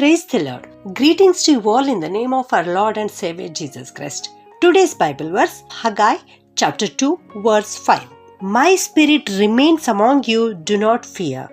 Praise the Lord. Greetings to you all in the name of our Lord and Savior Jesus Christ. Today's Bible verse Haggai chapter 2 verse 5. My spirit remains among you, do not fear.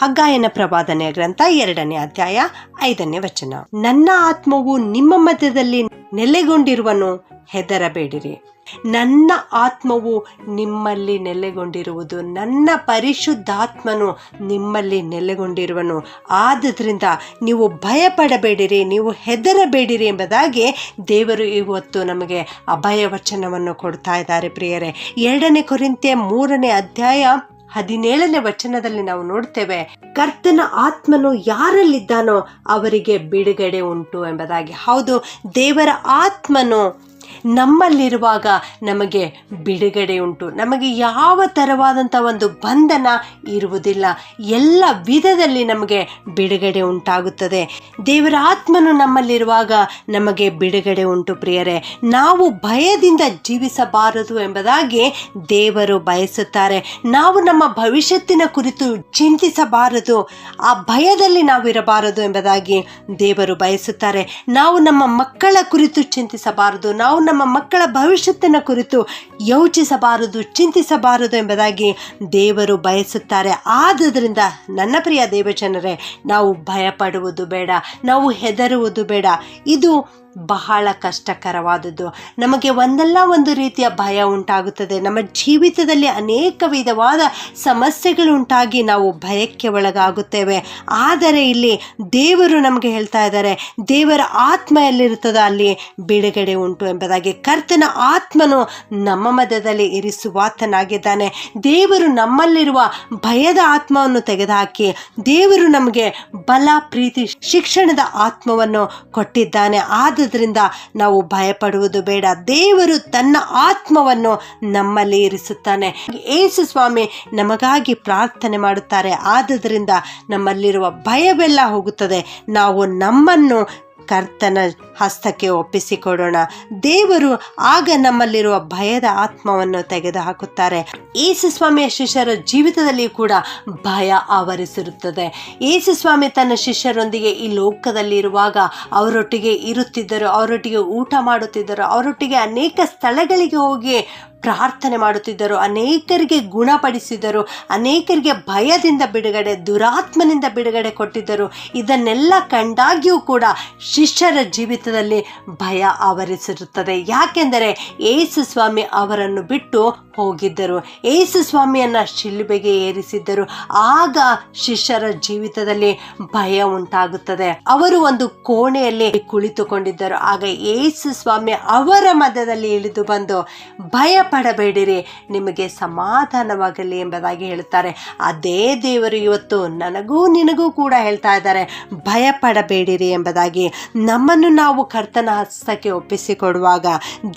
ಹಗ್ಗಾಯನ ಪ್ರವಾದನೆ ಗ್ರಂಥ ಎರಡನೇ ಅಧ್ಯಾಯ ಐದನೇ ವಚನ. ನನ್ನ ಆತ್ಮವು ನಿಮ್ಮ ಮಧ್ಯದಲ್ಲಿ ನೆಲೆಗೊಂಡಿರುವನು ಹೆದರಬೇಡಿರಿ. ನನ್ನ ಆತ್ಮವು ನಿಮ್ಮಲ್ಲಿ ನೆಲೆಗೊಂಡಿರುವುದು, ನನ್ನ ಪರಿಶುದ್ಧಾತ್ಮನು ನಿಮ್ಮಲ್ಲಿ ನೆಲೆಗೊಂಡಿರುವನು. ಆದ್ದರಿಂದ ನೀವು ಭಯಪಡಬೇಡಿರಿ, ನೀವು ಹೆದರಬೇಡಿರಿ ಎಂಬುದಾಗಿ ದೇವರು ಇವತ್ತು ನಮಗೆ ಅಭಯ ವಚನವನ್ನು ಕೊಡ್ತಾ ಇದ್ದಾರೆ ಪ್ರಿಯರೇ. ಎರಡನೇ ಕೊರಿಂತೆ ಮೂರನೇ ಅಧ್ಯಾಯ ಹದಿನೇಳನೇ ವಚನದಲ್ಲಿ ನಾವು ನೋಡ್ತೇವೆ ಕರ್ತನ ಆತ್ಮನು ಯಾರಲ್ಲಿದ್ದಾನೋ ಅವರಿಗೆ ಬಿಡುಗಡೆ ಉಂಟು ಎಂಬುದಾಗಿ. ಹೌದು ದೇವರ ಆತ್ಮನು ನಮ್ಮಲ್ಲಿರುವಾಗ ನಮಗೆ ಬಿಡುಗಡೆ ಉಂಟು. ನಮಗೆ ಯಾವ ತರವಾದಂಥ ಒಂದು ಬಂಧನ ಇರುವುದಿಲ್ಲ. ಎಲ್ಲ ವಿಧದಲ್ಲಿ ನಮಗೆ ಬಿಡುಗಡೆ ಉಂಟಾಗುತ್ತದೆ. ದೇವರ ಆತ್ಮನು ನಮ್ಮಲ್ಲಿರುವಾಗ ನಮಗೆ ಬಿಡುಗಡೆ ಉಂಟು ಪ್ರಿಯರೇ. ನಾವು ಭಯದಿಂದ ಜೀವಿಸಬಾರದು ಎಂಬುದಾಗಿ ದೇವರು ಬಯಸುತ್ತಾರೆ. ನಾವು ನಮ್ಮ ಭವಿಷ್ಯತ್ತಿನ ಕುರಿತು ಚಿಂತಿಸಬಾರದು. ಆ ಭಯದಲ್ಲಿ ನಾವು ಇರಬಾರದು ಎಂಬುದಾಗಿ ದೇವರು ಬಯಸುತ್ತಾರೆ. ನಾವು ನಮ್ಮ ಮಕ್ಕಳ ಕುರಿತು ಚಿಂತಿಸಬಾರದು. ನಾವು ನಮ್ಮ ಮಕ್ಕಳ ಭವಿಷ್ಯತ್ತಿನ ಕುರಿತು ಯೋಚಿಸಬಾರದು, ಚಿಂತಿಸಬಾರದು ಎಂಬುದಾಗಿ ದೇವರು ಬಯಸುತ್ತಾರೆ. ಆದುದರಿಂದ ನನ್ನ ಪ್ರಿಯ ದೇವಜನರೇ, ನಾವು ಭಯಪಡುವುದು ಬೇಡ, ನಾವು ಹೆದರುವುದು ಬೇಡ. ಇದು ಬಹಳ ಕಷ್ಟಕರವಾದದ್ದು. ನಮಗೆ ಒಂದಲ್ಲ ಒಂದು ರೀತಿಯ ಭಯ ಉಂಟಾಗುತ್ತದೆ. ನಮ್ಮ ಜೀವಿತದಲ್ಲಿ ಅನೇಕ ವಿಧವಾದ ಸಮಸ್ಯೆಗಳುಂಟಾಗಿ ನಾವು ಭಯಕ್ಕೆ ಒಳಗಾಗುತ್ತೇವೆ. ಆದರೆ ಇಲ್ಲಿ ದೇವರು ನಮಗೆ ಹೇಳ್ತಾ ಇದ್ದಾರೆ, ದೇವರ ಆತ್ಮ ಎಲ್ಲಿರುತ್ತದೆ ಅಲ್ಲಿ ಬಿಡುಗಡೆ ಉಂಟು ಎಂಬುದಾಗಿ. ಕರ್ತನ ಆತ್ಮನು ನಮ್ಮ ಮಧ್ಯದಲ್ಲಿ ಇರಿಸುವಾತನಾಗಿದ್ದಾನೆ. ದೇವರು ನಮ್ಮಲ್ಲಿರುವ ಭಯದ ಆತ್ಮವನ್ನು ತೆಗೆದುಹಾಕಿ, ದೇವರು ನಮಗೆ ಬಲ, ಪ್ರೀತಿ, ಶಿಕ್ಷಣದ ಆತ್ಮವನ್ನು ಕೊಟ್ಟಿದ್ದಾನೆ. ಆದುದರಿಂದ ನಾವು ಭಯಪಡುವುದು ಬೇಡ. ದೇವರು ತನ್ನ ಆತ್ಮವನ್ನು ನಮ್ಮಲ್ಲಿ ಇರಿಸುತ್ತಾನೆ. ಏಸು ಸ್ವಾಮಿ ನಮಗಾಗಿ ಪ್ರಾರ್ಥನೆ ಮಾಡುತ್ತಾರೆ. ಆದುದರಿಂದ ನಮ್ಮಲ್ಲಿರುವ ಭಯವೆಲ್ಲ ಹೋಗುತ್ತದೆ. ನಾವು ನಮ್ಮನ್ನು ಕರ್ತನ ಹಸ್ತಕ್ಕೆ ಒಪ್ಪಿಸಿಕೊಡೋಣ. ದೇವರು ಆಗ ನಮ್ಮಲ್ಲಿರುವ ಭಯದ ಆತ್ಮವನ್ನು ತೆಗೆದುಹಾಕುತ್ತಾರೆ. ಯೇಸುಸ್ವಾಮಿಯ ಶಿಷ್ಯರ ಜೀವಿತದಲ್ಲಿ ಕೂಡ ಭಯ ಆವರಿಸಿರುತ್ತದೆ. ಯೇಸುಸ್ವಾಮಿ ಸ್ವಾಮಿ ತನ್ನ ಶಿಷ್ಯರೊಂದಿಗೆ ಈ ಲೋಕದಲ್ಲಿ ಇರುವಾಗ ಅವರೊಟ್ಟಿಗೆ ಇರುತ್ತಿದ್ದರು, ಅವರೊಟ್ಟಿಗೆ ಊಟ ಮಾಡುತ್ತಿದ್ದರು, ಅವರೊಟ್ಟಿಗೆ ಅನೇಕ ಸ್ಥಳಗಳಿಗೆ ಹೋಗಿ ಪ್ರಾರ್ಥನೆ ಮಾಡುತ್ತಿದ್ದರು. ಅನೇಕರಿಗೆ ಗುಣಪಡಿಸಿದರು. ಅನೇಕರಿಗೆ ಭಯದಿಂದ ಬಿಡುಗಡೆ, ದುರಾತ್ಮನಿಂದ ಬಿಡುಗಡೆ ಕೊಟ್ಟಿದ್ದರು. ಇದನ್ನೆಲ್ಲ ಕಂಡಾಗಿಯೂ ಕೂಡ ಶಿಷ್ಯರ ಜೀವಿತದಲ್ಲಿ ಭಯ ಆವರಿಸಿರುತ್ತದೆ. ಯಾಕೆಂದರೆ ಏಸು ಸ್ವಾಮಿ ಅವರನ್ನು ಬಿಟ್ಟು ಹೋಗಿದ್ದರು. ಏಸು ಸ್ವಾಮಿಯನ್ನು ಶಿಲುಬೆಗೆ ಏರಿಸಿದ್ದರು. ಆಗ ಶಿಷ್ಯರ ಜೀವಿತದಲ್ಲಿ ಭಯ ಉಂಟಾಗುತ್ತದೆ. ಅವರು ಒಂದು ಕೋಣೆಯಲ್ಲಿ ಕುಳಿತುಕೊಂಡಿದ್ದರು. ಆಗ ಏಸು ಸ್ವಾಮಿ ಅವರ ಮಧ್ಯದಲ್ಲಿ ಇಳಿದು ಬಂದು ಭಯ ಪಡಬೇಡಿರಿ ನಿಮಗೆ ಸಮಾಧಾನವಾಗಲಿ ಎಂಬುದಾಗಿ ಹೇಳ್ತಾರೆ ಅದೇ ದೇವರು ಇವತ್ತು ನನಗೂ ನಿನಗೂ ಕೂಡ ಹೇಳ್ತಾ ಇದ್ದಾರೆ. ಭಯಪಡಬೇಡಿರಿ ಎಂಬುದಾಗಿ. ನಮ್ಮನ್ನು ನಾವು ಕರ್ತನ ಹಸ್ತಕ್ಕೆ ಒಪ್ಪಿಸಿಕೊಡುವಾಗ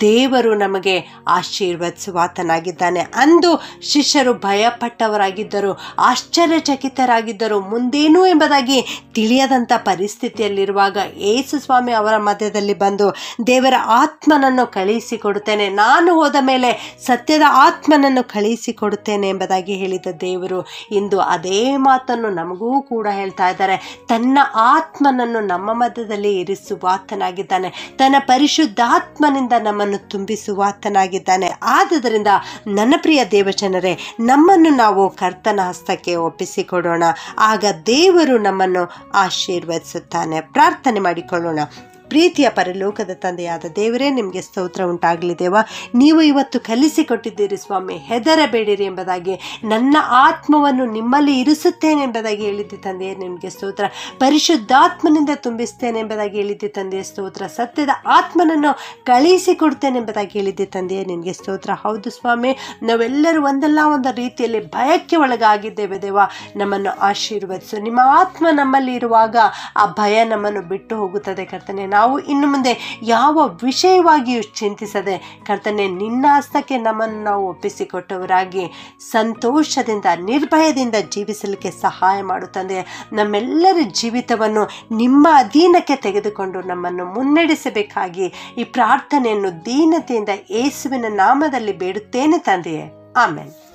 ದೇವರು ನಮಗೆ ಆಶೀರ್ವದಿಸುವಾತನಾಗಿದ್ದಾನೆ. ಅಂದು ಶಿಷ್ಯರು ಭಯಪಟ್ಟವರಾಗಿದ್ದರು, ಆಶ್ಚರ್ಯಚಕಿತರಾಗಿದ್ದರು, ಮುಂದೇನು ಎಂಬುದಾಗಿ ತಿಳಿಯದಂಥ ಪರಿಸ್ಥಿತಿಯಲ್ಲಿರುವಾಗ ಯೇಸು ಸ್ವಾಮಿ ಅವರ ಮಧ್ಯದಲ್ಲಿ ಬಂದು ದೇವರ ಆತ್ಮನನ್ನು ಕಳುಹಿಸಿಕೊಡುತ್ತೇನೆ. ನಾನು ಹೋದ ಮೇಲೆ ಸತ್ಯದ ಆತ್ಮನನ್ನು ಕಳಿಸಿಕೊಡುತ್ತೇನೆ ಎಂಬುದಾಗಿ ಹೇಳಿದ ದೇವರು. ಇಂದು ಅದೇ ಮಾತನ್ನು ನಮಗೂ ಕೂಡ ಹೇಳ್ತಾ ಇದ್ದಾರೆ. ತನ್ನ ಆತ್ಮನನ್ನು ನಮ್ಮ ಮಧ್ಯದಲ್ಲಿ ಇರಿಸುವಾತನಾಗಿದ್ದಾನೆ. ತನ್ನ ಪರಿಶುದ್ಧಾತ್ಮನಿಂದ ನಮ್ಮನ್ನು ತುಂಬಿಸುವಾತನಾಗಿದ್ದಾನೆ. ಆದ್ದರಿಂದ ನನ್ನ ಪ್ರಿಯ ದೇವಜನರೇ, ನಮ್ಮನ್ನು ನಾವು ಕರ್ತನ ಹಸ್ತಕ್ಕೆ ಒಪ್ಪಿಸಿಕೊಡೋಣ. ಆಗ ದೇವರು ನಮ್ಮನ್ನು ಆಶೀರ್ವದಿಸುತ್ತಾನೆ. ಪ್ರಾರ್ಥನೆ ಮಾಡಿಕೊಳ್ಳೋಣ. ಪ್ರೀತಿಯ ಪರಲೋಕದ ತಂದೆಯಾದ ದೇವರೇ, ನಿಮಗೆ ಸ್ತೋತ್ರ ಉಂಟಾಗಲಿ ದೇವ. ನೀವು ಇವತ್ತು ಕಲಿಸಿಕೊಟ್ಟಿದ್ದೀರಿ ಸ್ವಾಮಿ, ಹೆದರಬೇಡಿರಿ ಎಂಬುದಾಗಿ, ನನ್ನ ಆತ್ಮವನ್ನು ನಿಮ್ಮಲ್ಲಿ ಇರಿಸುತ್ತೇನೆ ಎಂಬುದಾಗಿ ಹೇಳಿದ್ದೆ ತಂದೆಯೇ, ನಿಮಗೆ ಸ್ತೋತ್ರ. ಪರಿಶುದ್ಧಾತ್ಮನಿಂದ ತುಂಬಿಸ್ತೇನೆ ಎಂಬುದಾಗಿ ಹೇಳಿದ್ದೆ ತಂದೆಯ, ಸ್ತೋತ್ರ. ಸತ್ಯದ ಆತ್ಮನನ್ನು ಕಳಿಸಿಕೊಡ್ತೇನೆ ಎಂಬುದಾಗಿ ಹೇಳಿದ್ದೆ ತಂದೆಯೇ, ನಿಮಗೆ ಸ್ತೋತ್ರ. ಹೌದು ಸ್ವಾಮಿ, ನಾವೆಲ್ಲರೂ ಒಂದಲ್ಲ ಒಂದು ರೀತಿಯಲ್ಲಿ ಭಯಕ್ಕೆ ಒಳಗಾಗಿದ್ದೇವೆ ದೇವ. ನಮ್ಮನ್ನು ಆಶೀರ್ವದಿಸು. ನಿಮ್ಮ ಆತ್ಮ ನಮ್ಮಲ್ಲಿ ಇರುವಾಗ ಆ ಭಯ ನಮ್ಮನ್ನು ಬಿಟ್ಟು ಹೋಗುತ್ತದೆ ಕರ್ತನೆ. ನಾವು ಇನ್ನು ಮುಂದೆ ಯಾವ ವಿಷಯವಾಗಿಯೂ ಚಿಂತಿಸದೆ ಕರ್ತನೆ ನಿನ್ನ ಹಸ್ತಕ್ಕೆ ನಮ್ಮನ್ನು ನಾವು ಒಪ್ಪಿಸಿಕೊಟ್ಟವರಾಗಿ ಸಂತೋಷದಿಂದ, ನಿರ್ಭಯದಿಂದ ಜೀವಿಸಲಿಕ್ಕೆ ಸಹಾಯ ಮಾಡುತ್ತಂದೆ ನಮ್ಮೆಲ್ಲರ ಜೀವಿತವನ್ನು ನಿಮ್ಮ ಅಧೀನಕ್ಕೆ ತೆಗೆದುಕೊಂಡು ನಮ್ಮನ್ನು ಮುನ್ನಡೆಸಬೇಕಾಗಿ ಈ ಪ್ರಾರ್ಥನೆಯನ್ನು ದೀನತೆಯಿಂದ ಯೇಸುವಿನ ನಾಮದಲ್ಲಿ ಬೇಡುತ್ತೇನೆ ತಂದೆಯೇ. ಆಮೇಲೆ